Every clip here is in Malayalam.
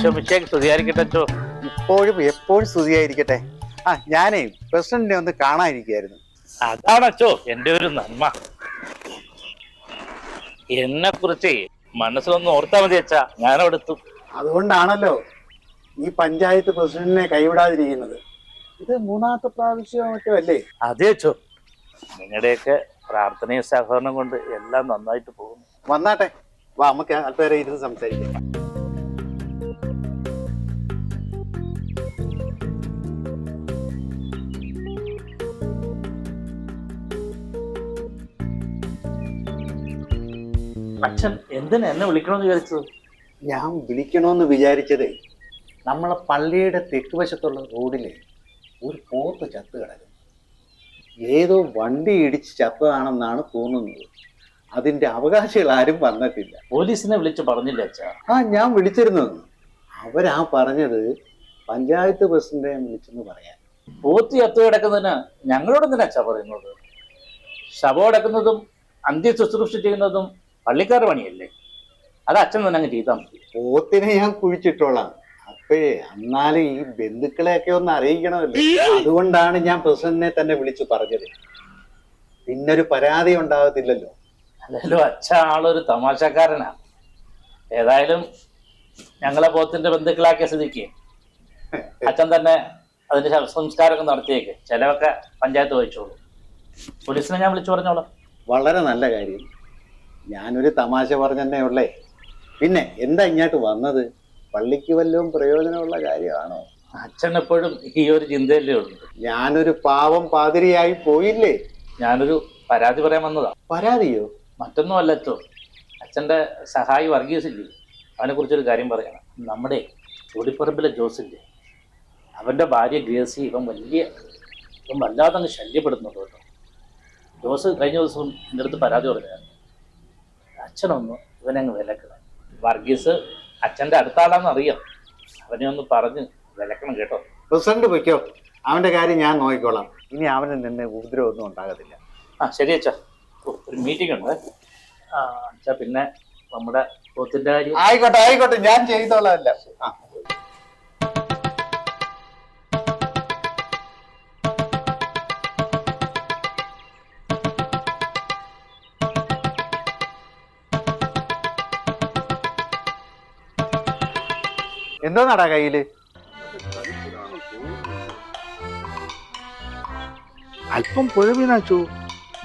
ഈശോമിശേക്ക് സ്തുതിയായിരിക്കട്ടെ അച്ചോ. ഇപ്പോഴും എപ്പോഴും സ്തുതിയായിരിക്കട്ടെ. ആ ഞാനേ പ്രസിഡന്റിനെ ഒന്ന് കാണാനിരിക്കായിരുന്നു അതാണ് അച്ചോ എന്റെ ഒരു നന്മ. എന്നെ കുറിച്ച് മനസ്സിലൊന്ന് ഓർത്താ മതി അച്ഛാ ഞാൻ എത്തും. അതുകൊണ്ടാണല്ലോ ഈ പഞ്ചായത്ത് പ്രസിഡന്റിനെ കൈവിടാതിരിക്കുന്നത്. ഇത് മൂന്നാമത്തെ പ്രാവശ്യം മറ്റോ അല്ലേ? അതെ അച്ചോ. നിങ്ങളുടെയൊക്കെ പ്രാർത്ഥനയും സഹകരണം കൊണ്ട് എല്ലാം നന്നായിട്ട് പോകുന്നു. വന്നാട്ടെ. വാ നമുക്ക് അല്പേരെ ഇരുന്ന് സംസാരിക്കാം. അച്ഛൻ എന്തിനാ എന്നെ വിളിക്കണമെന്ന് വിചാരിച്ചത്? ഞാൻ വിളിക്കണമെന്ന് വിചാരിച്ചത് നമ്മളെ പള്ളിയുടെ തെക്കുവശത്തുള്ള റോഡിലെ ഒരു പോത്ത് ചത്ത് കിടക്കുന്നു. ഏതോ വണ്ടി ഇടിച്ച് ചത്തതാണെന്നാണ് തോന്നുന്നത്. അതിന്റെ അവകാശികൾ ആരും വന്നിട്ടില്ല. പോലീസിനെ വിളിച്ച് പറഞ്ഞില്ല അച്ഛാ? ആ ഞാൻ വിളിച്ചിരുന്നു. അവരാ പറഞ്ഞത് പഞ്ചായത്ത് പ്രസിഡന്റിനെ വിളിച്ചെന്ന് പറയാൻ. പോത്ത് ചത്ത് കിടക്കുന്നതിന് ഞങ്ങളോട് എന്തിനാ അച്ഛാ പറയുന്നത്? ശവം അടക്കുന്നതും അന്ത്യ ശുശ്രൂഷ ചെയ്യുന്നതും പള്ളിക്കാർ പണിയല്ലേ? അത് അച്ഛൻ തന്നെ അങ്ങ് ചെയ്താൽ മതി. പോത്തിനെ ഞാൻ കുഴിച്ചിട്ടോളാം. അപ്പോഴേ എന്നാലും ഈ ബന്ധുക്കളെയൊക്കെ ഒന്ന് അറിയിക്കണമല്ലോ. അതുകൊണ്ടാണ് ഞാൻ പ്രസിഡന്റിനെ തന്നെ വിളിച്ചു പറഞ്ഞത്. പിന്നൊരു പരാതി ഉണ്ടാകത്തില്ലല്ലോ. അല്ലല്ലോ അച്ഛ ആളൊരു തമാശക്കാരനാ. ഏതായാലും ഞങ്ങളെ പോത്തിന്റെ ബന്ധുക്കളാക്കിയ സ്ഥിതിക്ക് അച്ഛൻ തന്നെ അതിന്റെ ശവസംസ്കാരമൊക്കെ നടത്തിയേക്ക്. ചിലവൊക്കെ പഞ്ചായത്ത് വഹിച്ചോളൂ. പോലീസിനെ ഞാൻ വിളിച്ചു പറഞ്ഞോളാം. വളരെ നല്ല കാര്യം. ഞാനൊരു തമാശ പറഞ്ഞതന്നെ ഉള്ളേ. പിന്നെ എന്താ ഇങ്ങോട്ട് വന്നത്? പള്ളിക്ക് വല്ലതും പ്രയോജനമുള്ള കാര്യമാണോ? അച്ഛൻ എപ്പോഴും ഈ ഒരു ചിന്തയല്ലേ ഉള്ളൂ. ഞാനൊരു പാവം പാതിരിയായി പോയില്ലേ? ഞാനൊരു പരാതി പറയാൻ വന്നതാ. പരാതിയോ? മറ്റൊന്നും അല്ല അച്ഛോ അച്ഛന്റെ സഹായി വർഗീയസില്ലേ ഇല്ലേ? അവനെ കുറിച്ചൊരു കാര്യം പറയണം നമ്മുടെ ചൂടിപ്പറമ്പിലെ ജോസില്ലേ അവന്റെ ഭാര്യ ഗ്രേസി ഇവൻ വലിയ ഇവൻ വല്ലാതെ അങ്ങ് ശല്യപ്പെടുന്നുണ്ട് കേട്ടോ. ജോസ് കഴിഞ്ഞ ദിവസം എന്റെ അടുത്ത് പരാതി പറഞ്ഞായിരുന്നു. അച്ഛനൊന്ന് ഇവനെ അങ്ങ് വിലക്കണം വർഗീസ് അച്ഛന്റെ അടുത്ത ആളാന്ന് അറിയാം അവനെ ഒന്ന് പറഞ്ഞ് വിലക്കണം കേട്ടോ. പ്രസിഡന്റ് പൊയ്ക്കോ. അവന്റെ കാര്യം ഞാൻ നോക്കിക്കോളാം. ഇനി അവന് ഉപദ്രവം ഒന്നും ഉണ്ടാകത്തില്ല. ആ ശരി അച്ഛാ. ഓ, ഒരു മീറ്റിംഗ് ഉണ്ട്. ആ അച്ഛാ പിന്നെ നമ്മുടെ പോത്തിന്റെ കാര്യം. ആയിക്കോട്ടെ ആയിക്കോട്ടെ. ഞാൻ ചെയ്തോളാം എല്ലാം. ആ എന്തോന്നാടാ കയ്യിൽ? അല്പം പുഴവിനാച്ചു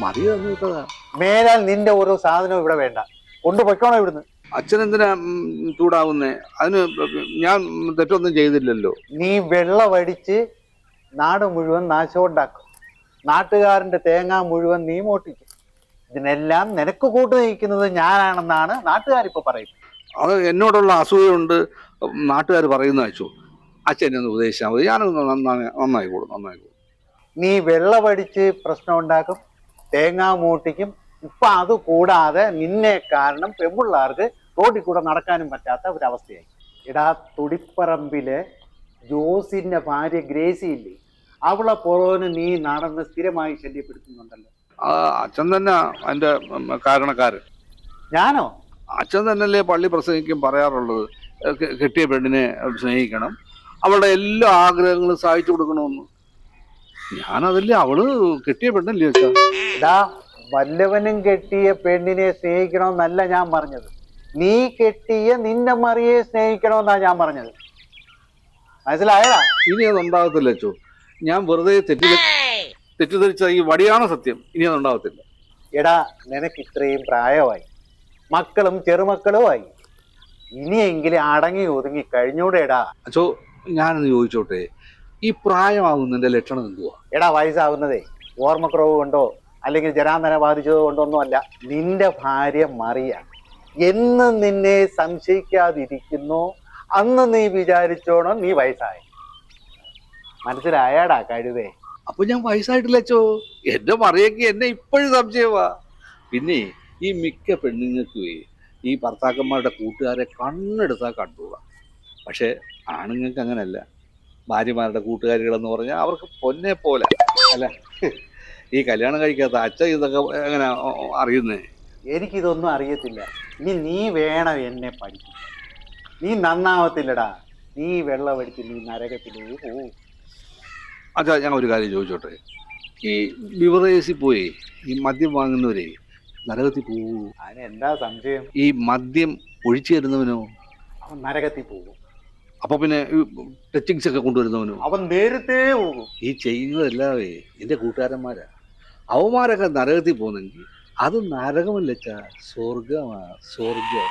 മതി തന്നു വിട്ടതാ മേലാൽ നിന്റെ ഓരോ സാധനവും ഇവിടെ വേണ്ട. കൊണ്ടുപോയിക്കോണോ ഇവിടുന്ന്? അച്ഛൻ എന്തിനാ ഉം, ചൂടാവുന്നേ? അതിന് ഞാൻ തെറ്റൊന്നും ചെയ്തില്ലല്ലോ. നീ വെള്ളമടിച്ച് നാട് മുഴുവൻ നാശമുണ്ടാക്കും നാട്ടുകാരന്റെ തേങ്ങ മുഴുവൻ നീ മോട്ടിക്കും. ഇതിനെല്ലാം നിനക്ക് കൂട്ടു നയിക്കുന്നത് ഞാനാണെന്നാണ് നാട്ടുകാരിപ്പോ പറയുന്നത്. അത് എന്നോടുള്ള അസൂയുണ്ട് നാട്ടുകാർ പറയുന്ന വെച്ചു അച്ഛനെ ഒന്ന് ഉപദേശിച്ചാൽ മതി. ഞാനൊന്ന് നന്നായി നന്നായിക്കോളും നന്നായിക്കോളും നീ വെള്ളമടിച്ച് പ്രശ്നം ഉണ്ടാക്കും തേങ്ങാ മൂട്ടിക്കും. ഇപ്പം അത് കൂടാതെ നിന്നെ കാരണം പെമ്പിള്ളാർക്ക് റോഡിൽ കൂടെ നടക്കാനും പറ്റാത്ത ഒരവസ്ഥയായി. ഇടാ തുടിപ്പറമ്പിലെ ജോസിന്റെ ഭാര്യ ഗ്രേസി ഇല്ലേ? അവളെ പുറവിന് നീ നടന്ന് സ്ഥിരമായി ശല്യപ്പെടുത്തുന്നുണ്ടല്ലോ. അച്ഛൻ തന്നെ അതിന്റെ കാരണക്കാരൻ. ഞാനോ? അച്ഛൻ തന്നെയല്ലേ പള്ളി പ്രസംഗിക്കും പറയാറുള്ളത്. കെട്ടിയ പെണ്ണിനെ സ്നേഹിക്കണം. അവളുടെ എല്ലാ ആഗ്രഹങ്ങളും സാധിച്ചു കൊടുക്കണമെന്ന്. ഞാനതല്ലേ അവൾ കെട്ടിയ പെണ്ണല്ലേ അച്ഛാ? വല്ലവനും കെട്ടിയ പെണ്ണിനെ സ്നേഹിക്കണമെന്നല്ല ഞാൻ പറഞ്ഞത്. നീ കെട്ടിയ നിന്റെ മറിയെ സ്നേഹിക്കണമെന്നാ ഞാൻ പറഞ്ഞത്. മനസ്സിലായതാ ഇനി അത് ഉണ്ടാകത്തില്ല അച്ഛോ. ഞാൻ വെറുതെ തെറ്റി തെറ്റിദ്ധരിച്ച ഈ വടിയാണ് സത്യം. ഇനി അത് ഉണ്ടാകത്തില്ല. എടാ നിനക്ക് ഇത്രയും പ്രായമായി. മക്കളും ചെറുമക്കളുമായി. ഇനിയെങ്കിലും അടങ്ങി ഒതുങ്ങി കഴിഞ്ഞൂടെടാ. അച്ചോ ഞാനൊന്ന് ചോദിച്ചോട്ടെ ഈ പ്രായമാകുന്നതിന്റെ ലക്ഷണം എന്തുവാ? എടാ വയസ്സാവുന്നതേ ഓർമ്മക്കുറവ് കൊണ്ടോ അല്ലെങ്കിൽ ജരാന്തര ബാധിച്ചത് കൊണ്ടോ ഒന്നും അല്ല നിന്റെ ഭാര്യ മറിയ. എന്ന് നിന്നെ സംശയിക്കാതിരിക്കുന്നു. അന്ന് നീ വിചാരിച്ചോണം നീ വയസ്സായി. മനസ്സിലായാടാ കഴുതേ. അപ്പൊ ഞാൻ വയസ്സായിട്ടില്ല അച്ചോ. എന്റെ മറിയൊക്കെ എന്നെ ഇപ്പോഴും സംശയമാ പിന്നെ ഈ മിക്ക പെണ്ണുങ്ങൾക്കുമേ ഈ ഭർത്താക്കന്മാരുടെ കൂട്ടുകാരെ കണ്ണെടുത്താൽ കണ്ടുകൂടാ പക്ഷേ ആണുങ്ങൾക്ക് അങ്ങനല്ല ഭാര്യമാരുടെ കൂട്ടുകാരികളെന്ന് പറഞ്ഞാൽ അവർക്ക് പൊന്നെ പോലെ അല്ല? ഈ കല്യാണം കഴിക്കാത്ത അച്ഛൻ ഇതൊക്കെ എങ്ങനെ അറിയുന്നേ? എനിക്കിതൊന്നും അറിയത്തില്ല. ഇനി നീ വേണം എന്നെ പഠിക്കും നീ നന്നാവത്തില്ലടാ. നീ വെള്ളമടിച്ച് നീ നരകത്തിലേക്ക് പോവും. അച്ഛാ ഞാൻ ഒരു കാര്യം ചോദിച്ചോട്ടെ. ഈ ബിവറേസിൽ പോയി ഈ മദ്യം വാങ്ങുന്നവരെ നരകത്തിൽ പോകും എന്താ സംശയം? ഈ മദ്യം ഒഴിച്ചു തരുന്നവനോ? അവൻ നരകത്തിൽ പോകും അപ്പൊ പിന്നെ ടച്ചിങ്സ് ഒക്കെ കൊണ്ടുവരുന്നവനോ? അവൻ നേരത്തെ പോകും. ഈ ചെയ്യുന്നതല്ലാതെ എന്റെ കൂട്ടുകാരന്മാരാ. അവന്മാരൊക്കെ നരകത്തിൽ പോകുന്നെങ്കിൽ അത് നരകമല്ലച്ച സ്വർഗമാ സ്വർഗം